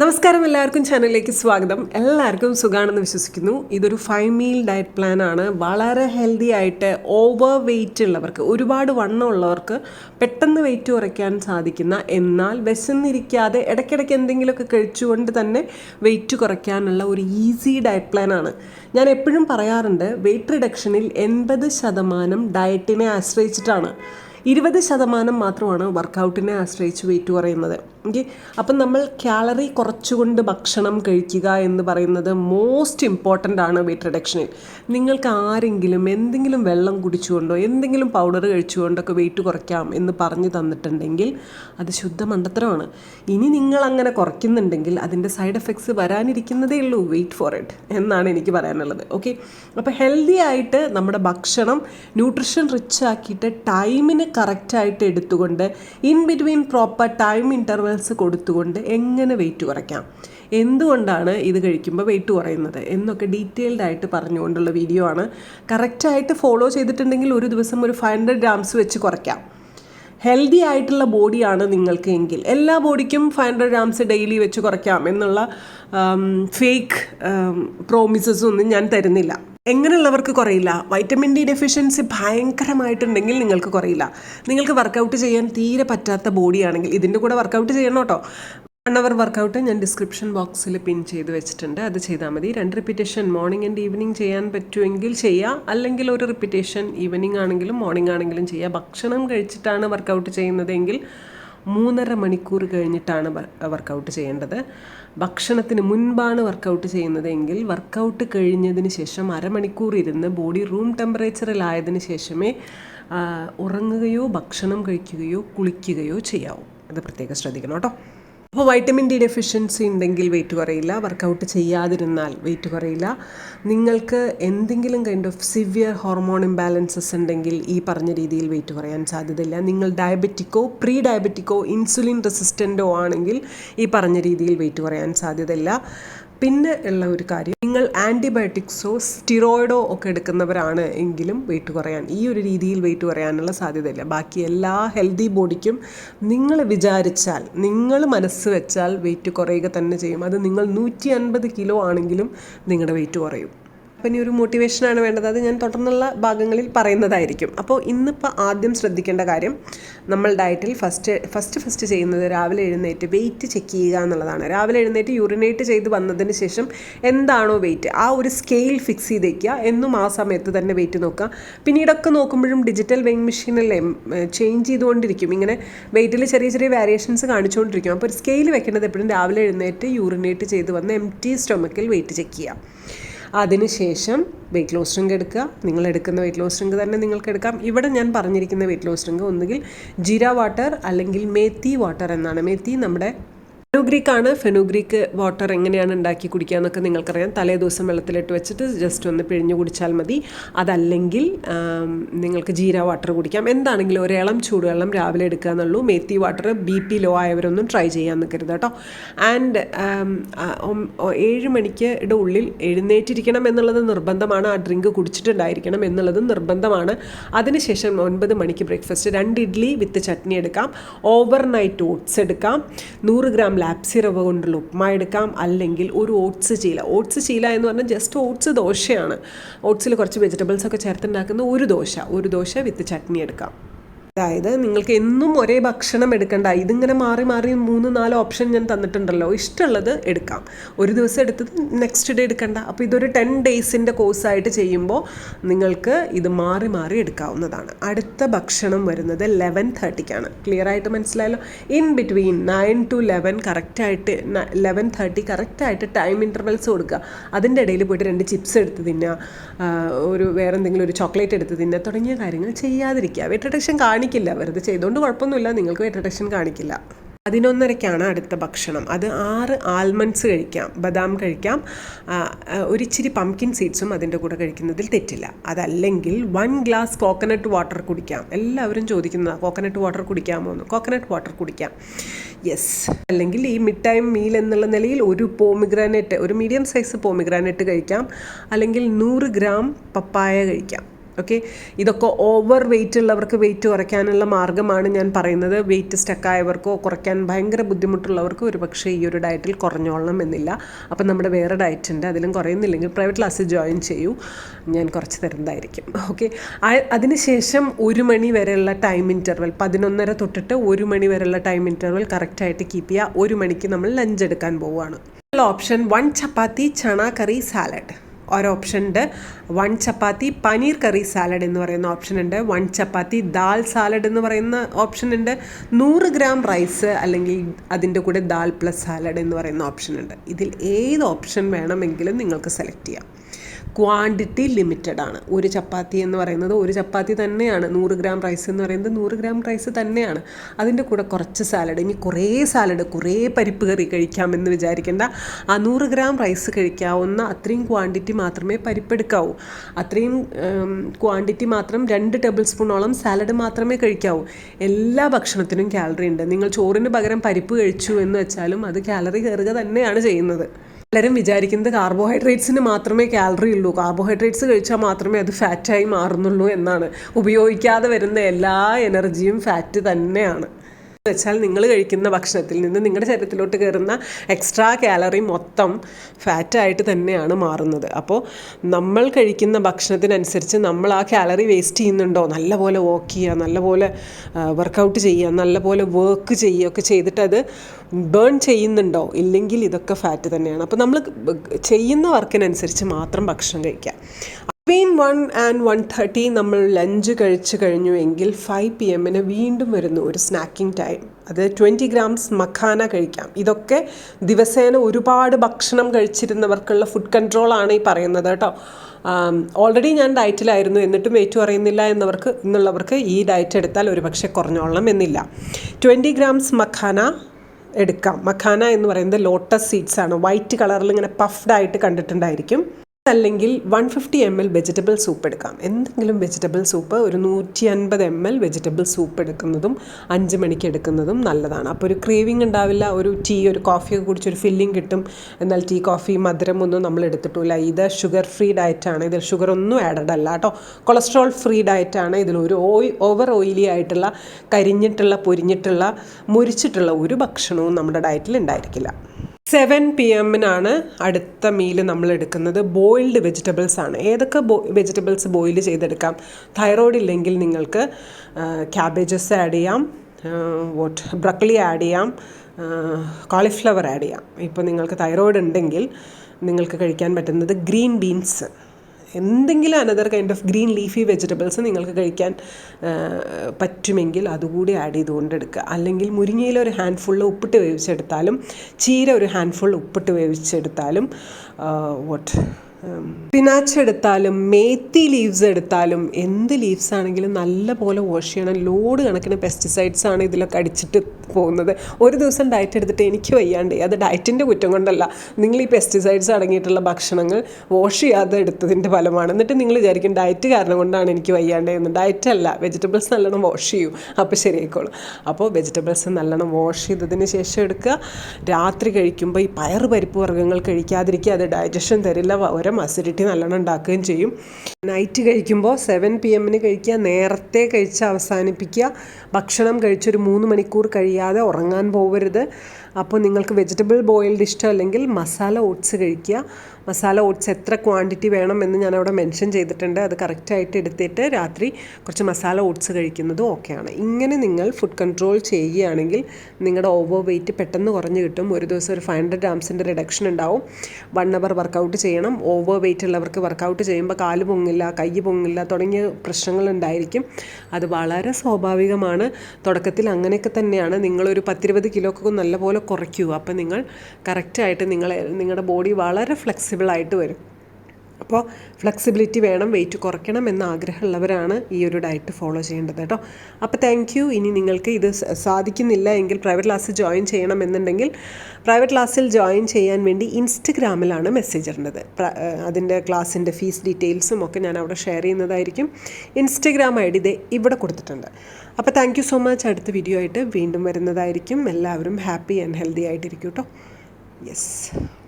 നമസ്കാരം എല്ലാവർക്കും ചാനലിലേക്ക് സ്വാഗതം. എല്ലാവർക്കും സുഖാണെന്ന് വിശ്വസിക്കുന്നു. ഇതൊരു ഫൈവ് മീൽ ഡയറ്റ് പ്ലാൻ ആണ്. വളരെ ഹെൽത്തി ആയിട്ട് ഓവർ വെയിറ്റ് ഉള്ളവർക്ക് ഒരുപാട് വണ്ണം ഉള്ളവർക്ക് പെട്ടെന്ന് വെയിറ്റ് കുറയ്ക്കാൻ സാധിക്കുന്ന എന്നാൽ വിശന്നിരിക്കാതെ ഇടയ്ക്കിടയ്ക്ക് എന്തെങ്കിലുമൊക്കെ കഴിച്ചുകൊണ്ട് തന്നെ വെയിറ്റ് കുറയ്ക്കാനുള്ള ഒരു ഈസി ഡയറ്റ് പ്ലാൻ ആണ്. ഞാൻ എപ്പോഴും പറയാറുണ്ട് വെയിറ്റ് റിഡക്ഷനിൽ എൺപത് ശതമാനം ഡയറ്റിനെ ആശ്രയിച്ചിട്ടാണ്. ഇരുപത് ശതമാനം മാത്രമാണ് വർക്കൗട്ടിനെ ആശ്രയിച്ച് വെയിറ്റ് കുറയുന്നത്. ഓക്കെ? അപ്പം നമ്മൾ കാലറി കുറച്ചുകൊണ്ട് ഭക്ഷണം കഴിക്കുക എന്ന് പറയുന്നത് മോസ്റ്റ് ഇമ്പോർട്ടന്റ് ആണ് വെയിറ്റ് റിഡക്ഷനിൽ. നിങ്ങൾക്ക് ആരെങ്കിലും എന്തെങ്കിലും വെള്ളം കുടിച്ചുകൊണ്ടോ എന്തെങ്കിലും പൗഡർ കഴിച്ചുകൊണ്ടൊക്കെ വെയിറ്റ് കുറയ്ക്കാം എന്ന് പറഞ്ഞു തന്നിട്ടുണ്ടെങ്കിൽ അത് ശുദ്ധ മണ്ടത്തരമാണ്. ഇനി നിങ്ങൾ അങ്ങനെ കുറയ്ക്കുന്നുണ്ടെങ്കിൽ അതിന്റെ സൈഡ് എഫക്ട്സ് വരാനിരിക്കുന്നതേ ഉള്ളൂ. വെയിറ്റ് ഫോർ ഇറ്റ് എന്നാണ് എനിക്ക് പറയാനുള്ളത്. ഓക്കെ? അപ്പോൾ ഹെൽത്തി ആയിട്ട് നമ്മുടെ ഭക്ഷണം ന്യൂട്രിഷൻ റിച്ച് ആക്കിയിട്ട് ടൈമിന് കറക്റ്റായിട്ട് എടുത്തുകൊണ്ട് in between proper time intervals കൊടുത്തുകൊണ്ട് എങ്ങനെ വെയിറ്റ് കുറയ്ക്കാം? എന്തുകൊണ്ടാണ് ഇത് കഴിക്കുമ്പോൾ വെയിറ്റ് കുറയുന്നത്? എന്നൊക്കെ ഡീറ്റെയിൽഡ് ആയിട്ട് പറഞ്ഞുകൊണ്ടുള്ള വീഡിയോ ആണ്. കറക്റ്റായിട്ട് ഫോളോ ചെയ്തിട്ടുണ്ടെങ്കിൽ ഒരു ദിവസം ഒരു ഫൈവ് ഹൺഡ്രഡ് ഗ്രാംസ് വെച്ച് കുറയ്ക്കാം. ഹെൽത്തി ആയിട്ടുള്ള ബോഡിയാണ് നിങ്ങൾക്ക് എങ്കിൽ എല്ലാ ബോഡിക്കും ഫൈവ് ഹൺഡ്രഡ് ഗ്രാംസ് ഡെയിലി വെച്ച് കുറയ്ക്കാം എന്നുള്ള ഫേക്ക് പ്രോമിസസ് ഒന്നും ഞാൻ തരുന്നില്ല. എങ്ങനെയുള്ളവർക്ക് കുറയില്ല? വൈറ്റമിൻ ഡി ഡെഫിഷ്യൻസി ഭയങ്കരമായിട്ടുണ്ടെങ്കിൽ നിങ്ങൾക്ക് കുറയില്ല. നിങ്ങൾക്ക് വർക്കൗട്ട് ചെയ്യാൻ തീരെ പറ്റാത്ത ബോഡിയാണെങ്കിൽ ഇതിന്റെ കൂടെ വർക്കൗട്ട് ചെയ്യണം കേട്ടോ വൺ അവർ വർക്കൗട്ട് ഞാൻ ഡിസ്ക്രിപ്ഷൻ ബോക്സിൽ പിൻ ചെയ്ത് വെച്ചിട്ടുണ്ട്. അത് ചെയ്താൽ മതി. രണ്ട് റിപ്പീറ്റേഷൻ മോർണിംഗ് ആൻഡ് ഈവനിങ് ചെയ്യാൻ പറ്റുമെങ്കിൽ ചെയ്യുക അല്ലെങ്കിൽ ഒരു റിപ്പീറ്റേഷൻ ഈവനിങ് ആണെങ്കിലും മോർണിംഗ് ആണെങ്കിലും ചെയ്യുക ഭക്ഷണം കഴിച്ചിട്ടാണ് വർക്കൗട്ട് ചെയ്യുന്നതെങ്കിൽ മൂന്നര മണിക്കൂർ കഴിഞ്ഞിട്ടാണ് വർക്കൗട്ട് ചെയ്യേണ്ടത്. ഭക്ഷണത്തിന് മുൻപാണ് വർക്കൗട്ട് ചെയ്യുന്നതെങ്കിൽ വർക്കൗട്ട് കഴിഞ്ഞതിന് ശേഷം അരമണിക്കൂർ ഇരുന്ന് ബോഡി റൂം ടെമ്പറേച്ചറിലായതിന് ശേഷമേ ഉറങ്ങുകയോ ഭക്ഷണം കഴിക്കുകയോ കുളിക്കുകയോ ചെയ്യാവൂ. അത് പ്രത്യേകം ശ്രദ്ധിക്കണം കേട്ടോ. അപ്പോൾ വൈറ്റമിൻ ഡി ഡെഫിഷ്യൻസി ഉണ്ടെങ്കിൽ വെയിറ്റ് കുറയില്ല. വർക്കൗട്ട് ചെയ്യാതിരുന്നാൽ വെയിറ്റ് കുറയില്ല. നിങ്ങൾക്ക് എന്തെങ്കിലും kind of severe hormone imbalances ഉണ്ടെങ്കിൽ ഈ പറഞ്ഞ രീതിയിൽ വെയിറ്റ് കുറയാൻ സാധ്യതയില്ല. നിങ്ങൾ ഡയബറ്റിക്കോ പ്രീ ഡയബറ്റിക്കോ ഇൻസുലിൻ റെസിസ്റ്റന്റോ ആണെങ്കിൽ ഈ പറഞ്ഞ രീതിയിൽ വെയിറ്റ് കുറയാൻ സാധ്യതയില്ല. പിന്നെ ഉള്ള ഒരു കാര്യം നിങ്ങൾ ആന്റിബയോട്ടിക്സോ സ്റ്റിറോയിഡോ ഒക്കെ എടുക്കുന്നവരാണ് എങ്കിലും വെയിറ്റ് കുറയാൻ. ഈ ഒരു രീതിയിൽ വെയിറ്റ് കുറയാനുള്ള സാധ്യതയില്ല. ബാക്കി എല്ലാ ഹെൽത്തി ബോഡിക്കും നിങ്ങൾ വിചാരിച്ചാൽ നിങ്ങൾ മനസ്സ് വെച്ചാൽ വെയിറ്റ് കുറയുക തന്നെ ചെയ്യും. അത് നിങ്ങൾ നൂറ്റി അൻപത് കിലോ ആണെങ്കിലും നിങ്ങളുടെ വെയിറ്റ് കുറയും. അപ്പം ഇനി ഒരു മോട്ടിവേഷനാണ് വേണ്ടത്. അത് ഞാൻ തുടർന്നുള്ള ഭാഗങ്ങളിൽ പറയുന്നതായിരിക്കും. അപ്പോൾ ഇന്നിപ്പോൾ ആദ്യം ശ്രദ്ധിക്കേണ്ട കാര്യം നമ്മൾ ഡയറ്റിൽ ഫസ്റ്റ് ഫസ്റ്റ് ഫസ്റ്റ് ചെയ്യുന്നത് രാവിലെ എഴുന്നേറ്റ് വെയിറ്റ് ചെക്ക് ചെയ്യുക എന്നുള്ളതാണ്. രാവിലെ എഴുന്നേറ്റ് യൂറിനേറ്റ് ചെയ്ത് വന്നതിന് ശേഷം എന്താണോ വെയിറ്റ് ആ ഒരു സ്കെയിൽ ഫിക്സ് ചെയ്ത് വയ്ക്കുക എന്നും ആ സമയത്ത് തന്നെ വെയിറ്റ് നോക്കുക. പിന്നീടൊക്കെ നോക്കുമ്പോഴും ഡിജിറ്റൽ വെയിങ് മെഷീനല്ലേ ചേഞ്ച് ചെയ്തുകൊണ്ടിരിക്കും. ഇങ്ങനെ വെയിറ്റിൽ ചെറിയ ചെറിയ വേരിയേഷൻസ് കാണിച്ചുകൊണ്ടിരിക്കും. അപ്പോൾ ഒരു സ്കെയിൽ വെക്കേണ്ടത് എപ്പോഴും രാവിലെ എഴുന്നേറ്റ് യൂറിനേറ്റ് ചെയ്ത് വന്ന് എം ടി സ്റ്റൊമക്കിൽ വെയിറ്റ് ചെക്ക് ചെയ്യുക. അതിനുശേഷം വെയിറ്റ് ലോസ് ഡ്രിങ്ക് എടുക്കുക. നിങ്ങൾ എടുക്കുന്ന വെയിറ്റ് ലോസ് ഡ്രിങ്ക് തന്നെ നിങ്ങൾക്ക് എടുക്കാം. ഇവിടെ ഞാൻ പറഞ്ഞിരിക്കുന്ന വെയിറ്റ് ലോസ് ഡ്രിങ്ക് ഒന്നുകിൽ ജീര വാട്ടർ അല്ലെങ്കിൽ മേത്തി വാട്ടർ എന്നാണ്. മേത്തി നമ്മുടെ ഫെനുഗ്രീക്ക് ആണ് ഫെനുഗ്രീക്ക് വാട്ടർ എങ്ങനെയാണ് ഉണ്ടാക്കി കുടിക്കുക എന്നൊക്കെ നിങ്ങൾക്കറിയാം. തലേ ദിവസം വെള്ളത്തിലിട്ട് വെച്ചിട്ട് ജസ്റ്റ് ഒന്ന് പിഴിഞ്ഞു കുടിച്ചാൽ മതി. അതല്ലെങ്കിൽ നിങ്ങൾക്ക് ജീര വാട്ടർ കുടിക്കാം. എന്താണെങ്കിലും ഒരു ഇളം ചൂടുവെള്ളം രാവിലെ എടുക്കുക എന്നുള്ളൂ. Methi water B P low ആയവരൊന്നും try ചെയ്യാൻ നിൽക്കരുത് കേട്ടോ ആൻഡ് ഏഴ് മണിക്ക് ഉള്ളിൽ എഴുന്നേറ്റിരിക്കണം എന്നുള്ളത് നിർബന്ധമാണ്. ആ ഡ്രിങ്ക് കുടിച്ചിട്ടുണ്ടായിരിക്കണം എന്നുള്ളത് നിർബന്ധമാണ്. അതിനുശേഷം ഒൻപത് മണിക്ക് ബ്രേക്ക്ഫാസ്റ്റ് രണ്ട് ഇഡ്ഡലി വിത്ത് ചട്നി എടുക്കാം. ഓവർ നൈറ്റ് ഓട്സ് എടുക്കാം. നൂറ് ഗ്രാം ലാപ്സി സിറവ് കൊണ്ടുള്ള ഉപ്മ എടുക്കാം അല്ലെങ്കിൽ ഒരു ഓട്സ് ചീല ഓട്സ് ചീല എന്ന് പറഞ്ഞാൽ ജസ്റ്റ് ഓട്സ് ദോശയാണ്. ഓട്സിൽ കുറച്ച് വെജിറ്റബിൾസ് ഒക്കെ ചേർത്തുണ്ടാക്കുന്ന ഒരു ദോശ. ഒരു ദോശ വിത്ത് ചട്നി എടുക്കാം. അതായത് നിങ്ങൾക്ക് എന്നും ഒരേ ഭക്ഷണം എടുക്കണ്ട. ഇതിങ്ങനെ മാറി മാറി മൂന്ന് നാല് ഓപ്ഷൻ ഞാൻ തന്നിട്ടുണ്ടല്ലോ. ഇഷ്ടമുള്ളത് എടുക്കാം. ഒരു ദിവസം എടുത്തത് നെക്സ്റ്റ് ഡേ എടുക്കണ്ട. അപ്പോൾ ഇതൊരു ടെൻ ഡേയ്സിന്റെ കോഴ്സായിട്ട് ചെയ്യുമ്പോൾ നിങ്ങൾക്ക് ഇത് മാറി മാറി എടുക്കാവുന്നതാണ്. അടുത്ത ഭക്ഷണം വരുന്നത് ലെവൻ തേർട്ടിക്കാണ് ക്ലിയർ ആയിട്ട് മനസ്സിലായല്ലോ? In between nine to eleven കറക്റ്റായിട്ട് ലെവൻ തേർട്ടി കറക്റ്റായിട്ട് ടൈം ഇന്റർവെൽസ് കൊടുക്കുക. അതിന്റെ ഇടയിൽ പോയിട്ട് രണ്ട് ചിപ്സ് എടുത്ത് തിന്നുക. ഒരു വേറെ എന്തെങ്കിലും ഒരു ചോക്ലേറ്റ് എടുത്ത് തിന്നുക. തുടങ്ങിയ കാര്യങ്ങൾ ചെയ്യാതിരിക്കുക. വെയിറ്റ് റിഡക്ഷൻ കാണിക്കില്ല. വെറുതെ ചെയ്തുകൊണ്ട് കുഴപ്പമൊന്നുമില്ല നിങ്ങൾക്ക് വെയിറ്റ് കാണിക്കില്ല. പതിനൊന്നരയ്ക്കാണ് അടുത്ത ഭക്ഷണം. അത് ആറ് ആൽമണ്ട്സ് കഴിക്കാം. ബദാം കഴിക്കാം. ഒരിച്ചിരി പംകിൻ സീഡ്സും അതിന്റെ കൂടെ കഴിക്കുന്നതിൽ തെറ്റില്ല. അതല്ലെങ്കിൽ വൺ ഗ്ലാസ് കോക്കനട്ട് വാട്ടർ കുടിക്കാം. എല്ലാവരും ചോദിക്കുന്നതാണ് കോക്കനട്ട് വാട്ടർ കുടിക്കാമോ? എന്ന്. കോക്കനട്ട് വാട്ടർ കുടിക്കാം. യെസ് അല്ലെങ്കിൽ ഈ മിഡ് ടൈം മീൽ എന്നുള്ള നിലയിൽ ഒരു പോമിഗ്രാനറ്റ് ഒരു മീഡിയം സൈസ് പോമിഗ്രാനറ്റ് കഴിക്കാം. അല്ലെങ്കിൽ നൂറ് ഗ്രാം പപ്പായ കഴിക്കാം. ഓക്കെ ഇതൊക്കെ ഓവർ വെയിറ്റ് ഉള്ളവർക്ക് വെയിറ്റ് കുറയ്ക്കാനുള്ള മാർഗമാണ് ഞാൻ പറയുന്നത്. വെയിറ്റ് സ്റ്റക്കായവർക്കോ കുറയ്ക്കാൻ ഭയങ്കര ബുദ്ധിമുട്ടുള്ളവർക്കോ ഒരു പക്ഷേ ഈ ഒരു ഡയറ്റിൽ കുറഞ്ഞോളണം എന്നില്ല. അപ്പം നമ്മുടെ വേറെ ഡയറ്റ് ഉണ്ട് അതിലും കുറയുന്നില്ലെങ്കിൽ പ്രൈവറ്റ് ക്ലാസ്സിൽ ജോയിൻ ചെയ്യൂ. ഞാൻ കുറച്ച് തരുന്നതായിരിക്കും. ഓക്കെ അതിനുശേഷം ഒരു മണി വരെയുള്ള ടൈം ഇന്റർവൽ പതിനൊന്നര തൊട്ടിട്ട് ഒരു മണി വരെയുള്ള ടൈം ഇന്റർവൽ കറക്റ്റായിട്ട് കീപ്പ് ചെയ്യുക. ഒരു മണിക്ക് നമ്മൾ ലഞ്ച് എടുക്കാൻ പോവുകയാണ്. Option one chapati chana curry salad ഒരു ഓപ്ഷൻ ഉണ്ട്. One chapati paneer curry salad എന്ന് പറയുന്ന ഓപ്ഷൻ ഉണ്ട്. വൺ ചപ്പാത്തി ദാൽ സാലഡ് എന്ന് പറയുന്ന ഓപ്ഷൻ ഉണ്ട്. നൂറ് ഗ്രാം റൈസ് അല്ലെങ്കിൽ അതിന്റെ കൂടെ ദാൽ പ്ലസ് സാലഡ് എന്ന് പറയുന്ന ഓപ്ഷൻ ഉണ്ട്. ഇതിൽ ഏത് ഓപ്ഷൻ വേണമെങ്കിലും നിങ്ങൾക്ക് സെലക്ട് ചെയ്യാം. ക്വാണ്ടിറ്റി ലിമിറ്റഡ് ആണ്. ഒരു ചപ്പാത്തി എന്ന് പറയുന്നത് ഒരു ചപ്പാത്തി തന്നെയാണ്. നൂറ് ഗ്രാം റൈസ് എന്ന് പറയുന്നത് നൂറ് ഗ്രാം റൈസ് തന്നെയാണ്. അതിന്റെ കൂടെ കുറച്ച് സാലഡ്. ഇനി കുറേ സാലഡ് കുറേ പരിപ്പ് കറി കഴിക്കാമെന്ന് വിചാരിക്കേണ്ട. ആ നൂറ് ഗ്രാം റൈസ് കഴിക്കാവുന്ന അത്രയും ക്വാണ്ടിറ്റി മാത്രമേ പരിപ്പെടുക്കാവൂ. അത്രയും ക്വാണ്ടിറ്റി മാത്രം രണ്ട് ടേബിൾ സ്പൂണോളം സാലഡ് മാത്രമേ കഴിക്കാവൂ. എല്ലാ ഭക്ഷണത്തിനും കാലറി ഉണ്ട്. നിങ്ങൾ ചോറിന് പകരം പരിപ്പ് കഴിച്ചു എന്ന് വെച്ചാലും അത് കാലറി കയറുക തന്നെയാണ് ചെയ്യുന്നത്. പലരും വിചാരിക്കുന്നത് കാർബോഹൈഡ്രേറ്റ്സിന് മാത്രമേ കാലറി ഉള്ളൂ. കാർബോഹൈഡ്രേറ്റ്സ് കഴിച്ചാൽ മാത്രമേ അത് ഫാറ്റായി മാറുന്നുള്ളൂ എന്നാണ്. ഉപയോഗിക്കാതെ വരുന്ന എല്ലാ എനർജിയും ഫാറ്റ് തന്നെയാണ്. വെച്ചാൽ നിങ്ങൾ കഴിക്കുന്ന ഭക്ഷണത്തിൽ നിന്ന് നിങ്ങളുടെ ശരീരത്തിലോട്ട് കയറുന്ന എക്സ്ട്രാ കാലറി മൊത്തം ഫാറ്റായിട്ട് തന്നെയാണ് മാറുന്നത്. അപ്പോൾ നമ്മൾ കഴിക്കുന്ന ഭക്ഷണത്തിനനുസരിച്ച് നമ്മൾ ആ കാലറി വേസ്റ്റ് ചെയ്യുന്നുണ്ടോ? നല്ലപോലെ വോക്ക് ചെയ്യുക നല്ലപോലെ വർക്കൗട്ട് ചെയ്യുക നല്ലപോലെ വർക്ക് ചെയ്യുകയൊക്കെ ചെയ്തിട്ട് അത് ബേൺ ചെയ്യുന്നുണ്ടോ? ഇല്ലെങ്കിൽ ഇതൊക്കെ ഫാറ്റ് തന്നെയാണ്. അപ്പോൾ നമ്മൾ ചെയ്യുന്ന വർക്കിനനുസരിച്ച് മാത്രം ഭക്ഷണം കഴിക്കുക. Between one and one thirty നമ്മൾ ലഞ്ച് കഴിച്ചു കഴിഞ്ഞു എങ്കിൽ ഫൈവ് പി എമ്മിന് വീണ്ടും വരുന്നു ഒരു സ്നാക്കിംഗ് ടൈം അത് ട്വന്റി ഗ്രാംസ് മഖാന കഴിക്കാം. ഇതൊക്കെ ദിവസേന ഒരുപാട് ഭക്ഷണം കഴിച്ചിരുന്നവർക്കുള്ള ഫുഡ് കൺട്രോളാണ് ഈ പറയുന്നത് കേട്ടോ. ഓൾറെഡി ഞാൻ ഡയറ്റിലായിരുന്നു എന്നിട്ടും വെയിറ്റ് കുറയുന്നില്ല എന്നവർക്ക് എന്നുള്ളവർക്ക് ഈ ഡയറ്റ് എടുത്താൽ ഒരു പക്ഷേ കുറഞ്ഞോളണം എന്നില്ല. ട്വന്റി ഗ്രാംസ് മഖാന എടുക്കാം. മഖാന എന്ന് പറയുന്നത് ലോട്ടസ് സീഡ്സ് ആണ്. വൈറ്റ് കളറിൽ ഇങ്ങനെ പഫ്ഡ് ആയിട്ട് കണ്ടിട്ടുണ്ടായിരിക്കും. അല്ലെങ്കിൽ one fifty M L vegetable soup എടുക്കാം. എന്തെങ്കിലും വെജിറ്റബിൾ സൂപ്പ് ഒരു നൂറ്റി അൻപത് എം എൽ വെജിറ്റബിൾ സൂപ്പ് എടുക്കുന്നതും അഞ്ച് മണിക്ക് എടുക്കുന്നതും നല്ലതാണ്. അപ്പോൾ ഒരു ക്രേവിങ് ഉണ്ടാവില്ല ഒരു ടീ ഒരു കോഫിയൊക്കെ കുടിച്ചൊരു ഫില്ലിംഗ് കിട്ടും. എന്നാൽ ടീ കോഫി മധുരം ഒന്നും നമ്മൾ എടുത്തിട്ടില്ല. ഇത് ഷുഗർ ഫ്രീ ഡയറ്റാണ് ഇതിൽ ഷുഗർ ഒന്നും ആഡഡ് അല്ല കേട്ടോ. കൊളസ്ട്രോൾ ഫ്രീ ഡയറ്റാണ് ഇതിൽ ഒരു ഓയി ഓവർ ഓയിലി ആയിട്ടുള്ള കരിഞ്ഞിട്ടുള്ള പൊരിഞ്ഞിട്ടുള്ള മുരിച്ചിട്ടുള്ള ഒരു ഭക്ഷണവും നമ്മുടെ ഡയറ്റിൽ ഉണ്ടായിരിക്കില്ല. സെവൻ പി എമ്മിനാണ് അടുത്ത മീൽ നമ്മൾ എടുക്കുന്നത് ബോയിൽഡ് വെജിറ്റബിൾസ് ആണ്. ഏതൊക്കെ ബോ വെജിറ്റബിൾസ് ബോയിൽ ചെയ്തെടുക്കാം? തൈറോയ്ഡ് ഇല്ലെങ്കിൽ നിങ്ങൾക്ക് ക്യാബേജസ് ആഡ് ചെയ്യാം. വോട്ട് ബ്രക്കളി ആഡ് ചെയ്യാം. കോളിഫ്ലവർ ആഡ് ചെയ്യാം. ഇപ്പോൾ നിങ്ങൾക്ക് തൈറോയ്ഡ് ഉണ്ടെങ്കിൽ നിങ്ങൾക്ക് കഴിക്കാൻ പറ്റുന്നത് ഗ്രീൻ ബീൻസ്. എന്തെങ്കിലും another kind of green leafy vegetables നിങ്ങൾക്ക് കഴിക്കാൻ പറ്റുമെങ്കിൽ അതുകൂടി ആഡ് ചെയ്തുകൊണ്ട് എടുക്കുക അല്ലെങ്കിൽ മുരിങ്ങയിൽ ഒരു ഹാൻഡ് ഫുള്ള് ഉപ്പിട്ട് വേവിച്ചെടുത്താലും ചീര ഒരു ഹാൻഡ് ഫുൾ ഉപ്പിട്ട് വേവിച്ചെടുത്താലും വോട്ട് സ്പിനാച്ച് എടുത്താലും മേത്തി ലീവ്സ് എടുത്താലും എന്ത് ലീവ്സ് ആണെങ്കിലും നല്ല പോലെ വാഷ് ചെയ്യണം. ലോഡ് കണക്കിന് പെസ്റ്റിസൈഡ്സ് ആണ് ഇതിലൊക്കെ അടിച്ചിട്ട് പോകുന്നത്. ഒരു ദിവസം ഡയറ്റ് എടുത്തിട്ട് എനിക്ക് വയ്യാണ്ട്. അത് ഡയറ്റിന്റെ കുറ്റം കൊണ്ടല്ല. നിങ്ങൾ ഈ പെസ്റ്റിസൈഡ്സ് അടങ്ങിയിട്ടുള്ള ഭക്ഷണങ്ങൾ വാഷ് ചെയ്യാതെ എടുത്തതിന്റെ ഫലമാണ്. എന്നിട്ട് നിങ്ങൾ വിചാരിക്കും ഡയറ്റ് കാരണം കൊണ്ടാണ് എനിക്ക് വയ്യാണ്ട് എന്ന്. ഡയറ്റ് അല്ല. വെജിറ്റബിൾസ് നല്ലോണം വാഷ് ചെയ്യൂ. അപ്പോൾ ശരിയായിക്കോളും. അപ്പോൾ വെജിറ്റബിൾസ് നല്ലോണം വാഷ് ചെയ്തതിന് ശേഷം എടുക്കുക. രാത്രി കഴിക്കുമ്പോൾ ഈ പയർ പരിപ്പ് വർഗങ്ങൾ കഴിക്കാതിരിക്കുക. അത് ഡൈജഷൻ തരില്ല. ഓരോ അസിഡിറ്റി നല്ലോണം ഉണ്ടാക്കുകയും ചെയ്യും. നൈറ്റ് കഴിക്കുമ്പോൾ സെവൻ പി എമ്മിന് കഴിക്കുക നേരത്തെ കഴിച്ച് അവസാനിപ്പിക്കുക. ഭക്ഷണം കഴിച്ചൊരു മൂന്ന് മണിക്കൂർ കഴിയാതെ ഉറങ്ങാൻ പോകരുത് അപ്പോൾ നിങ്ങൾക്ക് വെജിറ്റബിൾ ബോയിൽഡ് ഇഷ്ടം അല്ലെങ്കിൽ മസാല ഓട്സ് കഴിക്കുക. മസാല ഓട്സ് എത്ര ക്വാണ്ടിറ്റി വേണം എന്ന് ഞാൻ അവിടെ മെൻഷൻ ചെയ്തിട്ടുണ്ട്. അത് കറക്റ്റായിട്ട് എടുത്തിട്ട് രാത്രി കുറച്ച് മസാല ഓട്സ് കഴിക്കുന്നതും ഓക്കെയാണ്. ഇങ്ങനെ നിങ്ങൾ ഫുഡ് കൺട്രോൾ ചെയ്യുകയാണെങ്കിൽ നിങ്ങളുടെ ഓവർ വെയിറ്റ് പെട്ടെന്ന് കുറഞ്ഞ് കിട്ടും. ഒരു ദിവസം ഒരു ഫൈവ് ഹൺഡ്രഡ് ഗ്രാംസിന്റെ റിഡക്ഷൻ ഉണ്ടാവും. വൺ അവർ വർക്കൗട്ട് ചെയ്യണം. ഓവർ വെയിറ്റ് ഉള്ളവർക്ക് വർക്കൗട്ട് ചെയ്യുമ്പോൾ കാൽ പൊങ്ങില്ല കൈ പൊങ്ങില്ല തുടങ്ങിയ പ്രശ്നങ്ങൾ ഉണ്ടായിരിക്കും. അത് വളരെ സ്വാഭാവികമാണ്. തുടക്കത്തിൽ അങ്ങനെയൊക്കെ തന്നെയാണ്. നിങ്ങളൊരു പത്തിരുപത് കിലോക്കൊക്കെ നല്ലപോലെ കുറയ്ക്കൂ അപ്പോൾ നിങ്ങൾ കറക്റ്റായിട്ട് നിങ്ങൾ നിങ്ങളുടെ ബോഡി വളരെ ഫ്ലെക്സിബിളായിട്ട് വരും. അപ്പോൾ ഫ്ലെക്സിബിലിറ്റി വേണം വെയിറ്റ് കുറയ്ക്കണം എന്ന ആഗ്രഹമുള്ളവരാണ് ഈ ഒരു ഡയറ്റ് ഫോളോ ചെയ്യേണ്ടത് കേട്ടോ. അപ്പോൾ താങ്ക് യു ഇനി നിങ്ങൾക്ക് ഇത് സാധിക്കുന്നില്ല എങ്കിൽ പ്രൈവറ്റ് ക്ലാസ്സിൽ ജോയിൻ ചെയ്യണമെന്നുണ്ടെങ്കിൽ പ്രൈവറ്റ് ക്ലാസ്സിൽ ജോയിൻ ചെയ്യാൻ വേണ്ടി ഇൻസ്റ്റഗ്രാമിലാണ് മെസ്സേജ് ഇടേണ്ടത് അതിന്റെ ക്ലാസ്സിന്റെ ഫീസ് ഡീറ്റെയിൽസും ഒക്കെ ഞാൻ അവിടെ ഷെയർ ചെയ്യുന്നതായിരിക്കും. ഇൻസ്റ്റഗ്രാം ഐ ഡി ഇവിടെ കൊടുത്തിട്ടുണ്ട്. അപ്പോൾ താങ്ക് യു സോ മച്ച് അടുത്ത വീഡിയോ ആയിട്ട് വീണ്ടും വരുന്നതായിരിക്കും. എല്ലാവരും ഹാപ്പി ആൻഡ് ഹെൽത്തി ആയിട്ടിരിക്കും കേട്ടോ. യെസ്